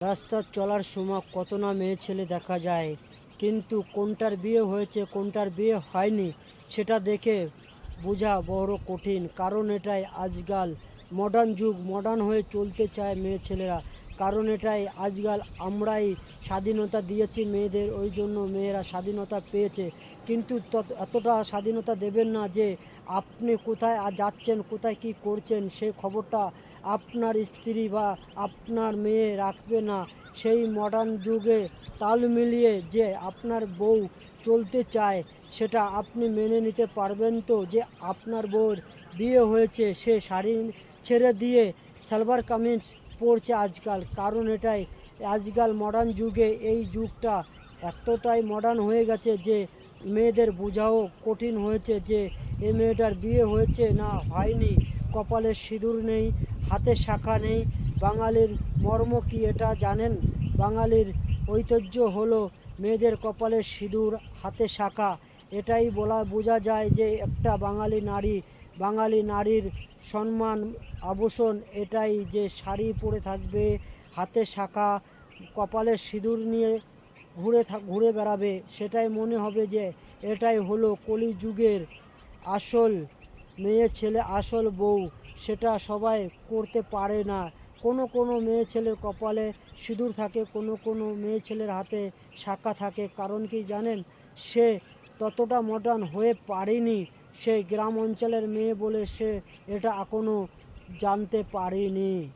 রাস্তা চলার সময় কত না মেয়ে ছেলে দেখা যায়, কিন্তু কোনটার বিয়ে হয়েছে, কোনটার বিয়ে হয়নি, সেটা দেখে বোঝা বড় কঠিন। কারণ এটাই আজকাল মডার্ন যুগ মডার্ন হয়ে চলতে চায় মেয়ে ছেলেরা। কারণ এটাই আজকাল আমরাই স্বাধীনতা দিয়েছি মেয়েদের, ওই জন্য মেয়েরা স্বাধীনতা পেয়েছে। কিন্তু এতটা স্বাধীনতা দেবেন না যে আপনি কোথায় যাচ্ছেন, কোথায় কি করছেন সেই খবরটা আপনার স্ত্রী বা আপনার মেয়ে রাখবে না। সেই মডার্ন যুগে তাল মিলিয়ে যে আপনার বউ চলতে চায়, সেটা আপনি মেনে নিতে পারবেন তো? যে আপনার বউর বিয়ে হয়েছে, সে শাড়ি ছেড়ে দিয়ে সালবার কামিজ পরছে আজকাল। কারণ এটাই, আজকাল মডার্ন যুগে এই যুগটা এতটাই মডার্ন হয়ে গেছে যে মেয়েদের বোঝাও কঠিন হয়েছে যে এই মেয়েটার বিয়ে হয়েছে না হয়নি, কপালে সিঁদুর নেই হাতে শাখা নেই। বাঙালির মর্ম কি এটা জানেন? বাঙালির ঐতিহ্য হলো মেয়েদের কপালে সিঁদুর, হাতে শাখা। এটাই বলা, বোঝা যায় যে একটা বাঙালি নারী, বাঙালি নারীর সম্মান আভূষণ এটাই যে শাড়ি পরে থাকবে, হাতে শাখা, কপালে সিঁদুর নিয়ে ঘুরে ঘুরে বেড়াবে। সেটাই মনে হবে যে এটাই হলো কলিযুগের আসল মেয়ে, ছেলে, আসল বউ। সেটা সবাই করতে পারে না। কোনো কোনো মেয়ে ছেলের কপালে সিঁদুর থাকে, কোনো কোনো মেয়ে ছেলের হাতে শাখা থাকে। কারণ কি জানেন? সে ততটা মডার্ন হয়ে পারেনি। সে গ্রাম অঞ্চলের মেয়ে বলে সে এটা এখনও জানতে পারেনি।